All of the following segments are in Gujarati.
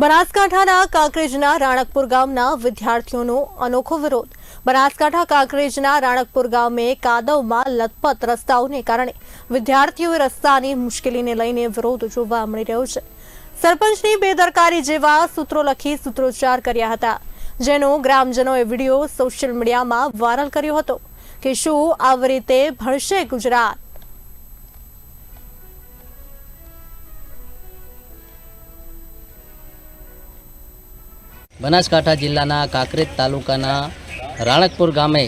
બનાસકાંઠાના કાંકરેજના રાણકપુર ગામના વિદ્યાર્થીઓનો અનોખો વિરોધ. બનાસકાંઠા કાંકરેજના રાણકપુર ગામે કાદવમાં લથપથ રસ્તાઓને કારણે વિદ્યાર્થીઓએ રસ્તાની મુશ્કેલીને લઈને વિરોધ જોવા મળી રહ્યો છે. સરપંચની બેદરકારી જેવા સૂત્રો લખી સૂત્રોચ્ચાર કર્યા હતા, જેનો ગ્રામજનોએ વીડિયો સોશિયલ મીડિયામાં વાયરલ કર્યો હતો કે શું આવી રીતે ભણશે ગુજરાત? બનાસકાંઠા જિલ્લાના કાંકરેજ તાલુકાના રાણકપુર ગામે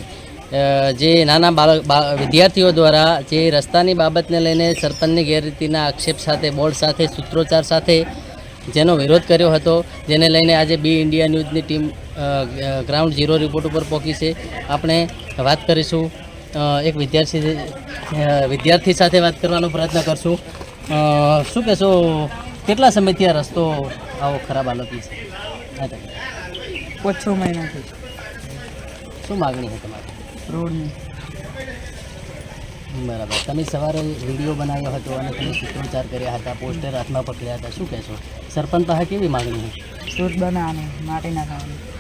જે નાના બાળક વિદ્યાર્થીઓ દ્વારા જે રસ્તાની બાબતને લઈને સરપંચની ગેરરીતિના આક્ષેપ સાથે, બોર્ડ સાથે, સૂત્રોચ્ચાર સાથે જેનો વિરોધ કર્યો હતો, જેને લઈને આજે બી ઇન્ડિયા ન્યૂઝની ટીમ ગ્રાઉન્ડ ઝીરો રિપોર્ટ ઉપર પહોંચી છે આપણે વાત કરીશું એક વિદ્યાર્થી વિદ્યાર્થી સાથે વાત કરવાનો પ્રયત્ન કરશું શું કહેશો, કેટલા સમયથી આ રસ્તો આવો ખરાબ હાલતમાં છે. પાંચ છ મહિનાથી. શું માગણી છે તમારી? રોડની. બરાબર. તમે સવારે વીડિયો બનાવ્યો હતો અને તમે સૂત્રોચ્ચાર કર્યા હતા પોસ્ટર હાથમાં પકડ્યા હતા. શું કહેશો? સરપંચ પાસે કેવી માગણી છે? રોડ બનાવવાનું માટી નાખવાનું.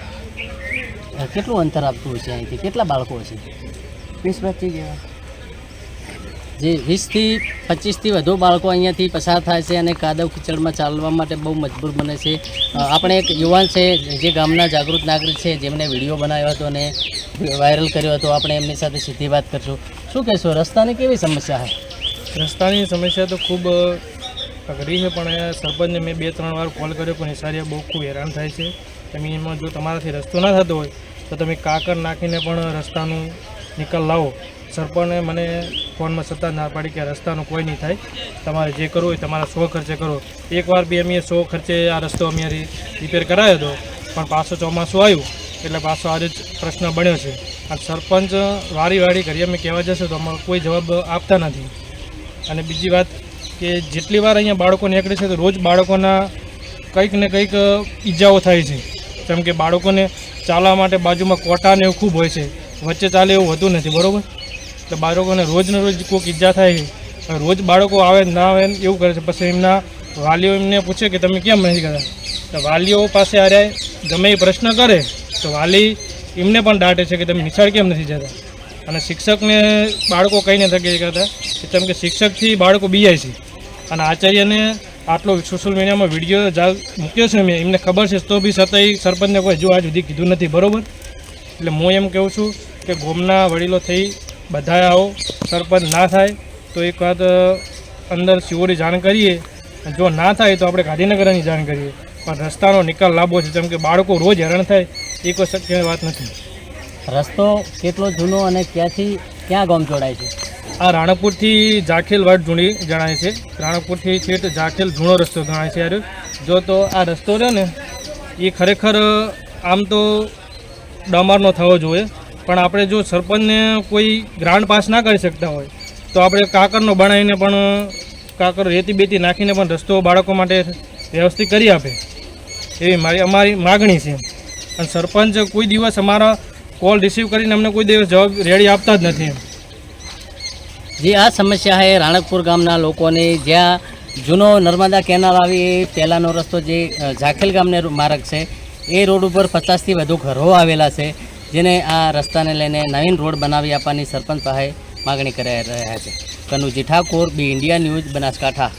કેટલું અંતર આપતું હશે અહીંથી? કેટલા બાળકો હશે? વીસ પચીસ જેવા. જે વીસથી પચીસથી વધુ બાળકો અહીંયાથી પસાર થાય છે અને કાદવ કિચડમાં ચાલવા માટે બહુ મજબૂર બને છે. આપણે એક યુવાન છે, જે ગામના જાગૃત નાગરિક છે, જેમણે વીડિયો બનાવ્યો હતો અને વાયરલ કર્યો હતો. આપણે એમની સાથે સીધી વાત કરશું. શું કહેશો, રસ્તાની કેવી સમસ્યા છે? રસ્તાની સમસ્યા તો ખૂબ અઘરી છે, પણ સરપંચને મેં બે ત્રણ વાર કોલ કર્યો, પણ નિશારીયા બહુ ખૂબ હેરાન થાય છે. તમે એમાં જો તમારાથી રસ્તો ના થતો હોય, તો તમે કાકર નાખીને પણ રસ્તાનું નિકાલ લાવો. સરપંચે મને ફોનમાં સત્તા ના પાડી કે રસ્તાનું કોઈ નહીં થાય. તમારે જે કરવું હોય તમારા સો ખર્ચે કરો. એકવાર બી અમે સો ખર્ચે આ રસ્તો અમે રિપેર કરાયો હતો, પણ પાછો ચોમાસું આવ્યું, એટલે પાછો આજે જ પ્રશ્ન બન્યો છે. આ સરપંચ વારી વારી ઘરે અમે કહેવા જશે તો અમારો કોઈ જવાબ આપતા નથી. અને બીજી વાત કે જેટલી વાર અહીંયા બાળકો નીકળે છે તો રોજ બાળકોના કંઈક ને કંઈક ઈજાઓ થાય છે. જેમ કે બાળકોને ચાલવા માટે બાજુમાં કોટા ને એવું ખૂબ હોય છે. વચ્ચે ચાલે એવું હોતું નથી, બરાબર? એટલે બાળકોને રોજને રોજ કોઈક ઈજા થાય છે રોજ બાળકો આવે ના આવે એવું કરે છે. પછી એમના વાલીઓ એમને પૂછે કે તમે કેમ નથી કરતા? તો વાલીઓ પાસે આરે ગમે એ પ્રશ્ન કરે, તો વાલી એમને પણ દાટે છે કે તમે નિશાળ કેમ નથી જતા? અને શિક્ષકને બાળકો કંઈ નથી કહી કરતા કેમ કે શિક્ષકથી બાળકો બીજાય છે. અને આચાર્યને આટલો સોશિયલ મીડિયામાં વીડિયો જા મૂક્યો છે મેં, એમને ખબર છે, તો બી છતાંય સરપંચને કોઈ હજુ આજ સુધી કીધું નથી, બરાબર? એટલે હું એમ કહું છું કે ગોમના વડીલો થઈ બધા આવો સરપંચ ના થાય તો એક વાત અંદર શિવોની જાણ કરીએ. જો ના થાય તો આપણે ગાંધીનગરની જાણ કરીએ. પણ રસ્તાનો નિકાલ લાંબો છે જેમ કે બાળકો રોજ હેરાન થાય એ કોઈ શક્ય વાત નથી. રસ્તો કેટલો જૂનો અને ક્યાંથી ક્યાં ગામ જોડાય છે? આ રાણકપુરથી જાખેલ વાટ જૂની જણાય છે. રાણકપુરથી છેટ જાખેલ જૂનો રસ્તો ગણાય છે યાર. જો તો આ રસ્તો રહ્યો ને એ ખરેખર આમ તો ડમારનો થવો જોઈએ. પણ આપણે જો સરપંચને કોઈ ગ્રાન્ટ પાસ ના કરી શકતા હોય, તો આપણે કાકરનો બનાવીને પણ, કાકર રેતી બેતી નાખીને પણ રસ્તો બાળકો માટે વ્યવસ્થિત કરી આપે. એવી મારી, અમારી માગણી છે. અને સરપંચ કોઈ દિવસ અમારા કોલ રિસીવ કરીને અમને કોઈ દિવસ જવાબ રેડી આપતા જ નથી. જે, આ સમસ્યા છે રાણકપુર ગામના લોકોની. જ્યાં જૂનો નર્મદા કેનાલ આવી, એ પહેલાંનો રસ્તો જે ઝાખેલ ગામને માર્ગ છે, એ રોડ ઉપર પચાસથી વધુ ઘરો આવેલા છે. જેને આ રસ્તાને લઈને નવીન રોડ બનાવી આપવાની સરપંચ પાસે માગણી કરી રહ્યા છે. Kanuji Thakor, B India news, Banaskantha.